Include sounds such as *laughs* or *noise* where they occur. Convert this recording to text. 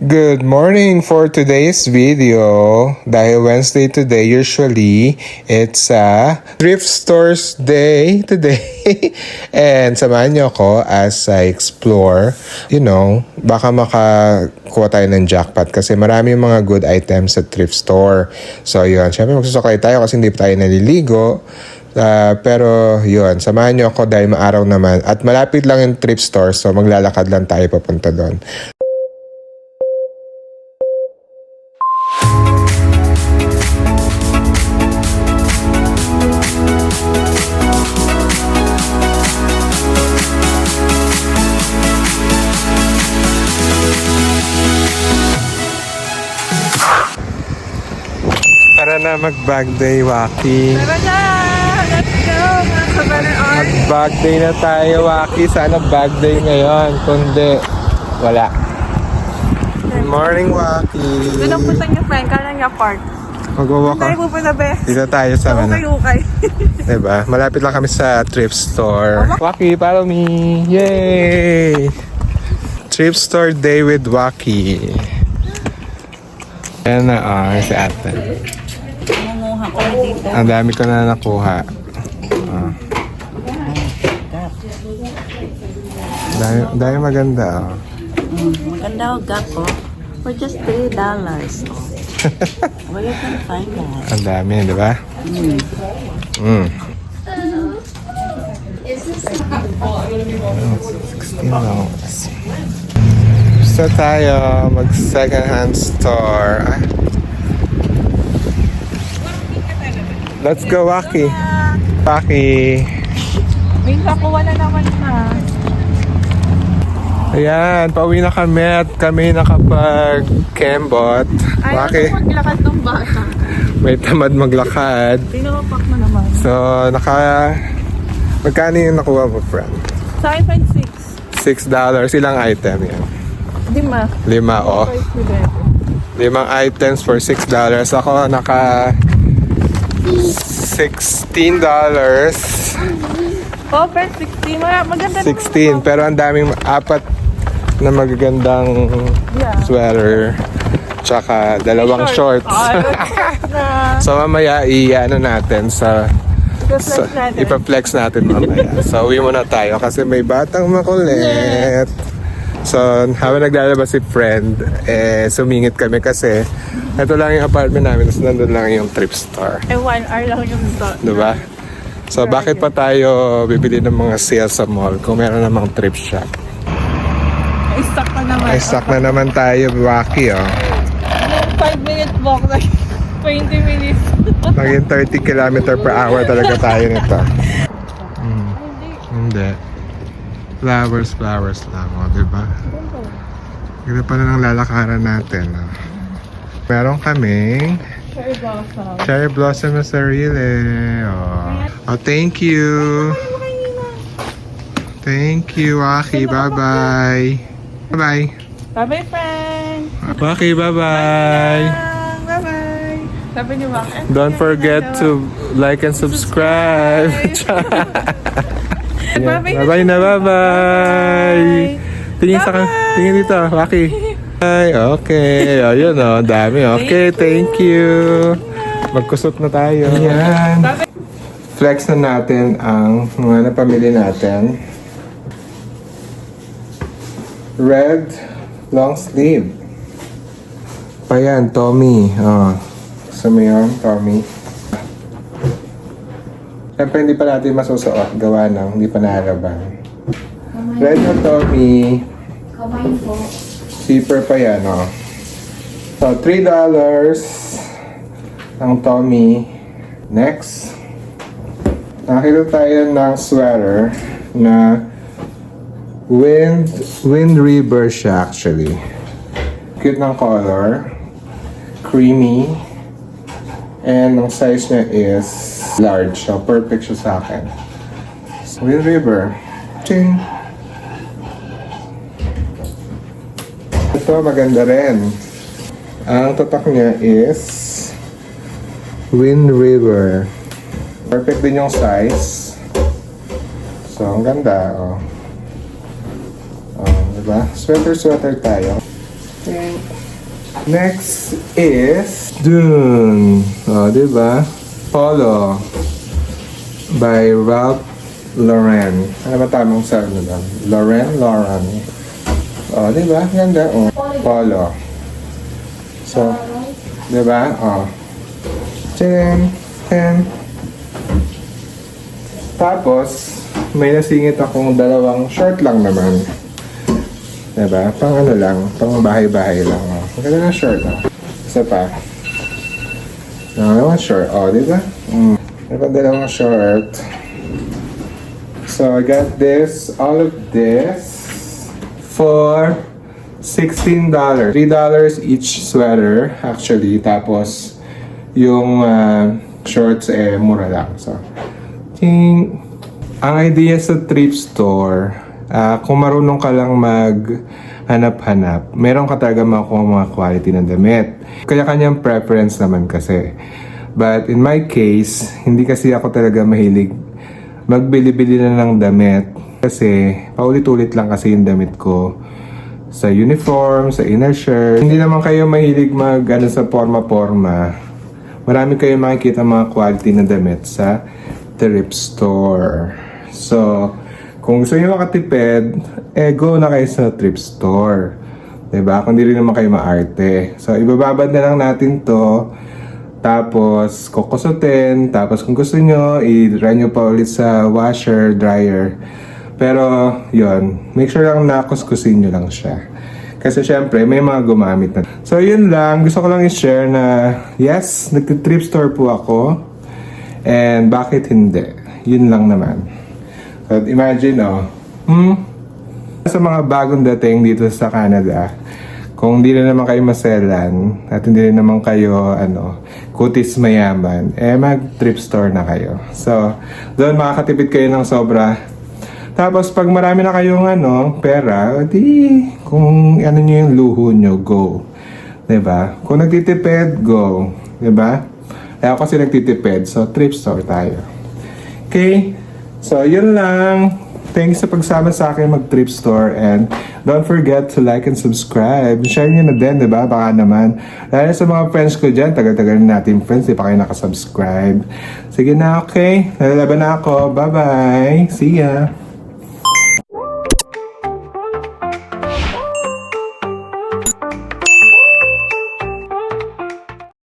Good morning for today's video. Dahil Wednesday today, usually, it's a thrift stores day today. *laughs* And samahan niyo ako as I explore. You know, baka makakuha tayo ng jackpot kasi marami mga good items sa thrift store. So yun, syempre magsusukay tayo kasi hindi pa tayo naliligo. Ah, pero yun, samahan niyo ako dahil maaraw naman. At malapit lang yung thrift store so maglalakad lang tayo papunta doon. Tara na mag-bag day, Waki. Tara na! Let's go! Mag-bag day na tayo, Waki. Sana bag day ngayon. Kundi, wala. Good morning, Waki. Doon ang punta niyo, friend. Kala niya park. Mag-walk Tayo pupunta, be. Dito tayo sa ano. okay. *laughs* Diba? Malapit lang kami sa thrift store. Waki, follow me! Yay! Thrift store day with Waki. Ayan na, ah, si ate. Mangunguha ko dito. Ang dami ko na nakuha. Ah. Dami, dami maganda, oh. Mm, maganda ang gap ko. For just $3. *laughs* Where you can find that? Ang dami, di ba? Mm. Mm. $16. Gusto tayo mag second hand store. Ah. Let's go, Waki. Waki. May nakuha na naman na. Ayan, pauwi na kami at kami nakapag-kembot. Ayaw Waki, na maglakad ng bata. may tamad maglakad. Pinapapak na naman. So, naka... Magkano yung nakuha mo, friend? Sa akin, friend, six. Six dollars. Ilang item yan? Di ma. Lima, oh. Limang items for six dollars. Ako, naka... $16 dollars. Oh, friend, 16. Mga, maganda naman. 16. Pero ang daming apat na magagandang Yeah. sweater. Tsaka dalawang shorts. Ah, *laughs* na. so mamaya i-ano natin sa So, natin. ipa-flex natin mamaya. so, uwi muna tayo kasi may batang makulit. So, habang naglalabas si friend, eh, sumingit kami kasi ito lang yung apartment namin, tapos nandun lang yung trip store. Eh, one hour lang yung to. Diba? So, bakit pa tayo bibili ng mga sales sa mall kung meron namang trip shop? Ay, stuck na naman. Ay, stuck na naman tayo, Wacky, oh. Yung 5 minute walk, like 20 minutes. Naging 30 km per hour talaga tayo nito. *laughs* Hmm. Hindi. Flowers, flowers lang, o, di ba? Ganda pa na ng lalakaran natin, oh. Meron kaming Cherry blossom. cherry blossom na sarili. Oh. oh, thank you. Thank you, Aki. Bye-bye. Bye-bye. Bye-bye, friend. Aki, bye-bye. Bye-bye. Sabi ni Wak. eh, Don't forget to like and subscribe. *laughs* Bye-bye. Bye-bye na, bye-bye. Tingin sa kan, tingin dito, Waki. Ay, okay. Ayun oh, dami. Okay, thank you. Magkusot na tayo. Ayan. Flex na natin ang mga napamili natin. Red long sleeve. Ayan, Tommy. Oh. Gusto mo yun, Tommy? Siyempre, hindi pa natin masusuot. Gawa ng hindi pa naharaban. Red na Tommy. Kamay po. Zipper pa yan, oh. So, $3 ang Tommy. Next. Nakita tayo ng sweater na Wind, Wind River siya actually. Cute ng color. Creamy. And ang size niya is large. So, perfect siya sa akin. Wind River. Ching! Ito, maganda rin. Ang tatak niya is Wind River. Perfect din yung size. So, ang ganda, oh. Oh, diba? Sweater-sweater tayo. Okay. Next is Dune. O, di ba? Polo by Ralph Lauren. Ano ba tamang sa ano lang? Lauren? Lauren. O, di ba? Ganda. O, Polo. So, di ba? O. Ten. Ten. Tapos, may nasingit akong dalawang short lang naman. Diba? Pang ano lang, pang bahay-bahay lang. Maganda na short. Oh. Isa pa. Dalawang short. Oh, diba? Mm. Diba dalawang short? So, I got this, all of this, for $16. $3 each sweater, actually. Tapos, yung ah, shorts, eh, mura lang. So, ting, ang idea sa thrift store, ah, kung marunong ka lang mag hanap-hanap, meron ka talaga makuha mga quality ng damit. Kaya kanyang preference naman kasi. But in my case, hindi kasi ako talaga mahilig magbili-bili na ng damit kasi paulit-ulit lang kasi yung damit ko sa uniform, sa inner shirt. Hindi naman kayo mahilig mag ano, sa forma-forma. Marami kayong makikita mga quality na damit sa thrift store. So, kung gusto niyo makatipid, eh go na kayo sa thrift store. 'Di ba? Kung di rin naman kayo maarte. So, ibababad na lang natin 'to. Tapos, kukusutin. Tapos, kung gusto nyo, i-run nyo pa ulit sa washer, dryer. Pero, yon Make sure lang na kuskusin nyo lang siya. Kasi syempre, may mga gumamit na. So, yun lang. Gusto ko lang i-share na, yes, nag-trip store po ako. And bakit hindi? Yun lang naman. So, imagine, oh. Hmm? Sa mga bagong dating dito sa Canada, kung hindi na naman kayo maselan at hindi rin naman kayo ano, kutis mayaman, eh mag-trip store na kayo. So, doon makakatipid kayo ng sobra. Tapos pag marami na kayong ano, pera, di kung ano nyo yung luho nyo, go. 'Di ba? Kung nagtitipid, go. 'Di ba? Eh ako kasi nagtitipid, so trip store tayo. Okay? So, yun lang. Thanks sa pagsama sa akin mag-trip store and don't forget to like and subscribe. Share nyo na din, di ba? Baka naman. Lalo sa mga friends ko dyan, tagal-tagal na natin friends, di pa kayo nakasubscribe. Sige na, okay. Nalalaban na ako. Bye-bye. See ya.